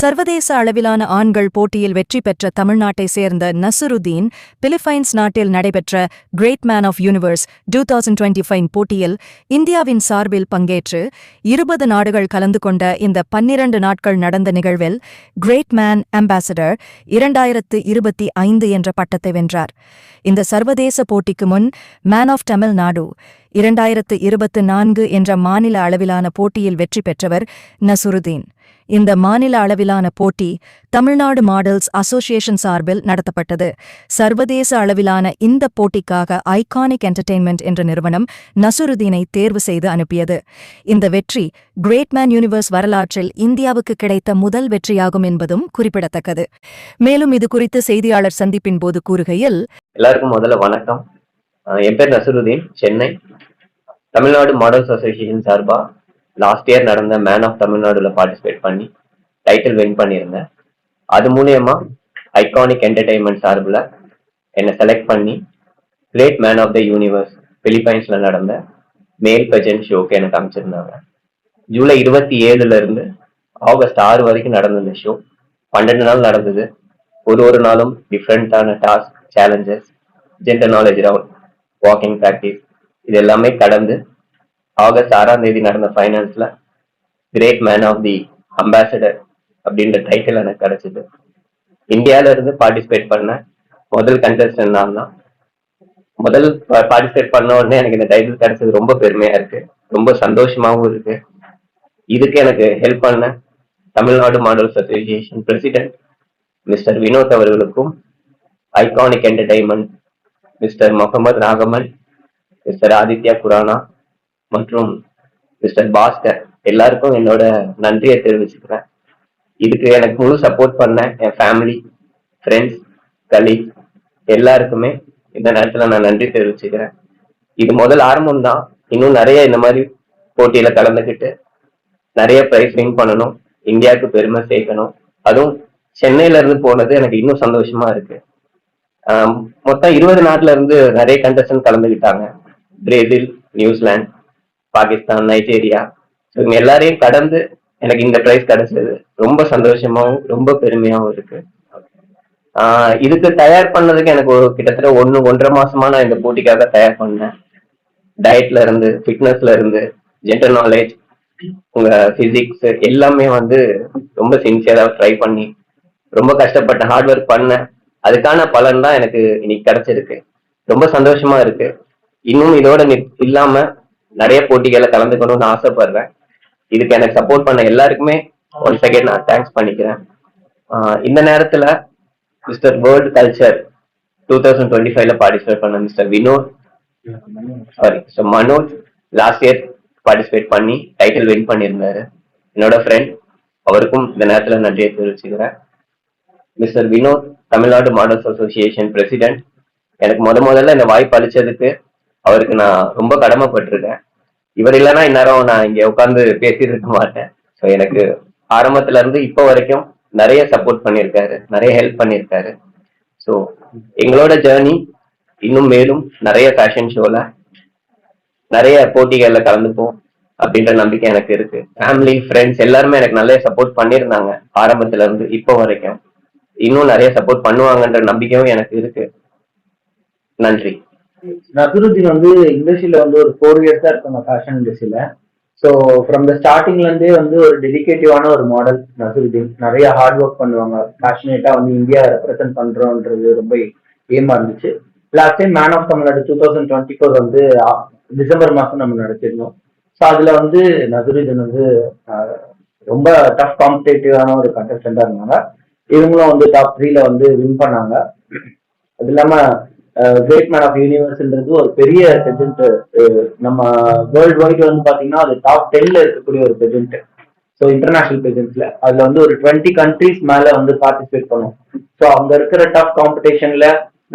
சர்வதேச அளவிலான ஆண்கள் போட்டியில் வெற்றி பெற்ற தமிழ்நாட்டை சேர்ந்த நசுருதீன் பிலிப்பைன்ஸ் நாட்டில் நடைபெற்ற great man of universe two thousand twenty five போட்டியில் இந்தியாவின் சார்பில் பங்கேற்று இருபது நாடுகள் கலந்து கொண்ட இந்த பன்னிரண்டு நாட்கள் நடந்த நிகழ்வில் கிரேட் மேன் அம்பாசடர் இரண்டாயிரத்து இருபத்தி ஐந்து என்ற பட்டத்தை வென்றார். இந்த சர்வதேச போட்டிக்கு முன் மேன் ஆஃப் தமிழ்நாடு இரண்டாயிரத்து இருபத்து நான்கு என்ற மாநில அளவிலான போட்டியில் வெற்றி பெற்றவர் நசுருதீன். இந்த மாநில அளவிலான போட்டி தமிழ்நாடு மாடல்ஸ் அசோசியேஷன் சார்பில் நடத்தப்பட்டது. சர்வதேச அளவிலான இந்த போட்டிக்காக ஐகானிக் என்டர்டெயின்மெண்ட் என்ற நிறுவனம் நசுருதீனை தேர்வு செய்து அனுப்பியது. இந்த வெற்றி கிரேட்மேன் யூனிவர்ஸ் வரலாற்றில் இந்தியாவுக்கு கிடைத்த முதல் வெற்றியாகும் என்பதும் குறிப்பிடத்தக்கது. மேலும் இது குறித்து செய்தியாளர் சந்திப்பின் போது கூறுகையில் எல்லாருக்கும் முதல்ல வணக்கம். என் பேர் நசுருதீன் சென்னை. தமிழ்நாடு மாடல்ஸ் அசோசியேஷன் சார்பா லாஸ்ட் இயர் நடந்த மேன் ஆஃப் தமிழ்நாடுல பார்ட்டிசிபேட் பண்ணி டைட்டில் வின் பண்ணியிருந்தேன். அது மூலியமா ஐகானிக் என்டர்டைன்மெண்ட் சார்பில் என்னை செலக்ட் பண்ணி great man of the universe பிலிப்பைன்ஸ்ல நடந்த மேல் பெஜன் ஷோக்கு எனக்கு அமைச்சிருந்தாங்க ஜூலை இருபத்தி ஏழுல இருந்து ஆகஸ்ட் ஆறு வரைக்கும் நடந்த இந்த ஷோ பன்னெண்டு நாள் நடந்தது. ஒரு ஒரு நாளும் டிஃப்ரெண்ட்டான task challenges general knowledge round walking practice இது எல்லாமே கடந்து ஆகஸ்ட் ஆறாம் தேதி நடந்த ஃபைனான்ஸ்ல great man of the ambassador அப்படின்ற டைட்டில் எனக்கு கிடைச்சிது. இந்தியால இருந்து பார்ட்டிசிபேட் பண்ண முதல் கண்டஸ்டன் நான் தான். முதல் பார்ட்டிசிபேட் பண்ண உடனே எனக்கு இந்த டைட்டில் கிடைச்சது ரொம்ப பெருமையா இருக்கு. ரொம்ப சந்தோஷமாவும் இருக்கு. இதுக்கு எனக்கு ஹெல்ப் பண்ண Tamil Nadu models association president mister Vinod அவர்களுக்கும் iconic entertainment mister Mohammed Rahman mister Aditya Khurana மற்றும் மிஸ்டர் பாஸ்கர் எல்லாருக்கும் என்னோட நன்றியை தெரிவிச்சுக்கிறேன். இதுக்கு எனக்கு முழு சப்போர்ட் பண்ண என் ஃபேமிலி ஃப்ரெண்ட்ஸ் கலீக் எல்லாருக்குமே இந்த நேரத்தில் நான் நன்றி தெரிவிச்சுக்கிறேன். இது முதல் ஆரம்பம் தான். இன்னும் நிறைய இந்த மாதிரி போட்டியில் கலந்துக்கிட்டு நிறைய ப்ரைஸ் வின் பண்ணணும். இந்தியாவுக்கு பெருமை சேர்க்கணும். அதுவும் சென்னையில இருந்து போனது எனக்கு இன்னும் சந்தோஷமா இருக்கு. மொத்தம் இருபது நாட்டுல இருந்து நிறைய கண்டஸ்டன் கலந்துக்கிட்டாங்க. Brazil New Zealand Pakistan Nigeria. So இவங்க எல்லாரையும் கடந்து எனக்கு இந்த ப்ரைஸ் கிடைச்சது. ரொம்ப சந்தோஷமாவும் ரொம்ப பெருமையாவும் இருக்கு. ஆஹ் இதுக்கு தயார் பண்ணதுக்கு எனக்கு ஒரு கிட்டத்தட்ட ஒன்று ஒன்றரை மாசமா நான் இந்த போட்டிக்காக தயார் பண்ணேன். டயட்ல இருந்து ஃபிட்னஸ்ல இருந்து ஜென்ரல் நாலேஜ் உங்க பிசிக்ஸ் எல்லாமே வந்து ரொம்ப சின்சியரா ட்ரை பண்ணி ரொம்ப கஷ்டப்பட்ட ஹார்ட் ஒர்க் பண்ணேன். அதுக்கான பலன் தான் எனக்கு இன்னைக்கு கிடைச்சிருக்கு. ரொம்ப சந்தோஷமா இருக்கு. இன்னும் இதோட இல்லாம நிறைய போட்டிகளை கலந்துக்கணும்னு ஆசைப்படுறேன். இதுக்கு எனக்கு சப்போர்ட் பண்ண எல்லாருக்குமே ஒன் செகண்ட் நான் தேங்க்ஸ் பண்ணிக்கிறேன். இந்த நேரத்துல mister world culture two thousand twenty ஃபைவ்ல பார்ட்டிசிபேட் பண்ண mister Vinod sorry so Manoj last year participate பண்ணி டைட்டில் வின் பண்ணியிருந்தாரு. என்னோட ஃப்ரெண்ட் அவருக்கும் இந்த நேரத்துல நன்றியை தெரிவிச்சுக்கிறேன். Mister Vinod Tamil Nadu models association president எனக்கு முத முதல்ல இந்த வாய்ப்பு அளிச்சதுக்கு அவருக்கு நான் ரொம்ப கடமைப்பட்டிருக்கேன். இவர் இல்லைன்னா இந்நேரம் நான் இங்க உட்காந்து பேசிட்டு இருக்க மாட்டேன். ஸோ எனக்கு ஆரம்பத்துல இருந்து இப்போ வரைக்கும் நிறைய சப்போர்ட் பண்ணியிருக்காரு நிறைய ஹெல்ப் பண்ணியிருக்காரு. ஸோ எங்களோட ஜேர்னி இன்னும் மேலும் நிறைய ஃபேஷன் ஷோல நிறைய போட்டிகள்ல கலந்துப்போம் அப்படின்ற நம்பிக்கை எனக்கு இருக்கு. ஃபேமிலி ஃப்ரெண்ட்ஸ் எல்லாருமே எனக்கு நிறைய சப்போர்ட் பண்ணியிருந்தாங்க ஆரம்பத்துல இருந்து இப்போ வரைக்கும். இன்னும் நிறைய சப்போர்ட் பண்ணுவாங்கன்ற நம்பிக்கையும் எனக்கு இருக்கு. நன்றி. நசுருதீன் வந்து இண்டஸ்ட்ரியில வந்து ஒரு ஃபோர் இயர்ஸா இருக்காங்க ஃபேஷன் இண்டஸ்ட்ரியில ஸோ ஃப்ரம் த ஸ்டார்டிங்ல இருந்தே வந்து ஒரு டெடிகேட்டிவான ஒரு மாடல் நசுருதீன். நிறைய ஹார்ட் ஒர்க் பண்ணுவாங்க. பேஷனேட்டா வந்து இந்தியா ரெப்ரசென்ட் பண்றோன்றது ரொம்ப ஏமா இருந்துச்சு. Last time man of Tamil Nadu two thousand twenty four வந்து டிசம்பர் மாசம் நம்ம நடத்திருந்தோம் ஸோ அதுல வந்து நசுருதீன் வந்து ரொம்ப டஃப் காம்படேட்டிவான ஒரு கண்டஸ்டண்டா இருந்தாங்க. இவங்களும் வந்து டாப் த்ரீல வந்து வின் பண்ணாங்க. அது இல்லாம கிரேட் மேன் ஆஃப் யூனிவர்ஸ்ன்றது ஒரு பெரிய பெஜென்ட் நம்ம வேர்ல்டு வைட் வந்து பாத்தீங்கன்னா அது டாப் டென்ல இருக்கக்கூடிய ஒரு பெஜென்ட் ஸோ இன்டர்நேஷனல் பெஜென்ட்ஸ்ல அதுல வந்து ஒரு டுவெண்ட்டி கண்ட்ரிஸ் மேல வந்து பார்ட்டிசிபேட் பண்ணும். ஸோ அங்க இருக்கிற டாப் காம்படிஷன்ல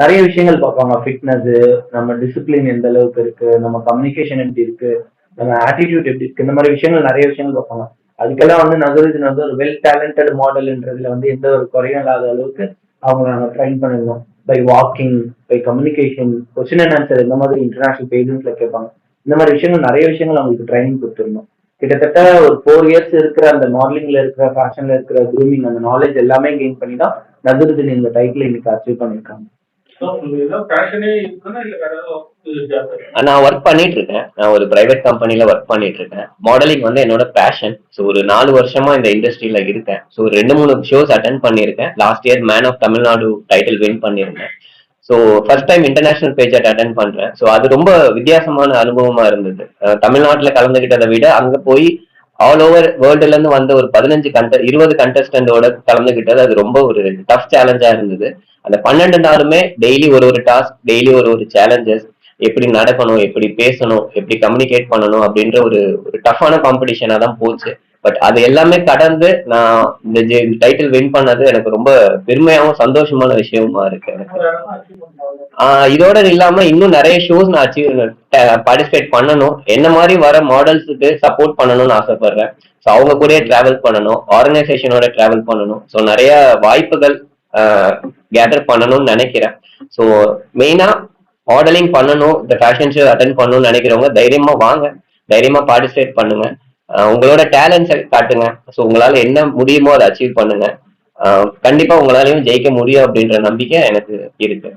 நிறைய விஷயங்கள் பார்ப்பாங்க. ஃபிட்னஸ் நம்ம டிசிப்ளின் எந்த அளவுக்கு இருக்கு நம்ம கம்யூனிகேஷன் எப்படி இருக்கு நம்ம ஆட்டிடியூட் எப்படி இருக்கு இந்த மாதிரி விஷயங்கள் நிறைய விஷயங்கள் பார்ப்பாங்க. அதுக்கெல்லாம் வந்து நகருதின் வந்து ஒரு வெல் டேலண்டட் மாடல்ன்றதுல வந்து எந்த ஒரு குறையும் இல்லாத அளவுக்கு அவங்க நாங்கள் ட்ரைன் பண்ணிருந்தோம். By walking by communication question and answer இந்த மாதிரி இன்டர்நேஷனல் பேஜன்ஸ்ல கேட்பாங்க. இந்த மாதிரி விஷயங்கள் நிறைய விஷயங்கள் அவங்களுக்கு ட்ரைனிங் கொடுத்துருந்தோம் கிட்டத்தட்ட ஒரு ஃபோர் இயர்ஸ் இருக்கிற அந்த மாடலிங்ல இருக்கிற ஃபேஷன்ல இருக்கிற க்ரூமிங் அந்த நாலேஜ் எல்லாமே கெயின் பண்ணி தான் நசருதீன் இந்த டைட்டில் இன்னைக்கு அச்சீவ் பண்ணியிருக்காங்க. நான் ஒர்க் பண்ணிட்டு இருக்கேன் நான் ஒரு பிரைவேட் கம்பெனில ஒர்க் பண்ணிட்டு இருக்கேன் மாடலிங் வந்து என்னோட பேஷன் ஸோ ஒரு நாலு வருஷமா இந்த இண்டஸ்ட்ரியில இருக்கேன். ஸோ ரெண்டு மூணு ஷோஸ் அட்டன் பண்ணியிருக்கேன். Last year man of Tamil Nadu title win பண்ணியிருந்தேன். So first time international pageant attend பண்றேன். ஸோ அது ரொம்ப வித்தியாசமான அனுபவமா இருந்தது. தமிழ்நாட்டில் கலந்துகிட்டதை விட அங்க போய் ஆல் ஓவர் வேர்ல்டுல இருந்து வந்த ஒரு பதினஞ்சு கண்ட இருபது கண்டஸ்டன்டோட கலந்துகிட்டது. அது ரொம்ப ஒரு டஃப் சேலஞ்சா இருந்தது. அந்த பன்னெண்டு நாளுமே டெய்லி ஒரு ஒரு டாஸ்க் டெய்லி ஒரு ஒரு சேலஞ்சஸ் எப்படி நடக்கணும் எப்படி பேசணும் எப்படி கம்யூனிகேட் பண்ணணும் அப்படின்ற ஒரு ஒரு டஃப்பான காம்படிஷனா தான் போச்சு. பட் அது எல்லாமே கடந்து நான் இந்த டைட்டில் வின் பண்ணது எனக்கு ரொம்ப பெருமையாகவும் சந்தோஷமான விஷயமா இருக்கு எனக்கு. ஆஹ் இதோட இல்லாம இன்னும் நிறைய ஷோஸ் நான் அச்சீவ் பார்ட்டிசிபேட் பண்ணணும். என்ன மாதிரி வர மாடல்ஸுக்கு சப்போர்ட் பண்ணணும்னு ஆசைப்படுறேன். ஸோ அவங்க கூடயே டிராவல் பண்ணணும். ஆர்கனைசேஷனோட டிராவல் பண்ணணும். ஸோ நிறைய வாய்ப்புகள் கேதர் பண்ணணும்னு நினைக்கிறேன். ஸோ மெயினா மாடலிங் பண்ணணும் இந்த ஃபேஷன் ஷோ அட்டன் பண்ணணும்னு நினைக்கிறவங்க தைரியமா வாங்க. தைரியமா பார்ட்டிசிபேட் பண்ணுங்க. உங்களோட டேலண்ட்ஸை காட்டுங்க. ஸோ உங்களால என்ன முடியுமோ அதை அச்சீவ் பண்ணுங்க. கண்டிப்பா உங்களாலையும் ஜெயிக்க முடியும் அப்படின்ற நம்பிக்கை எனக்கு இருக்கு.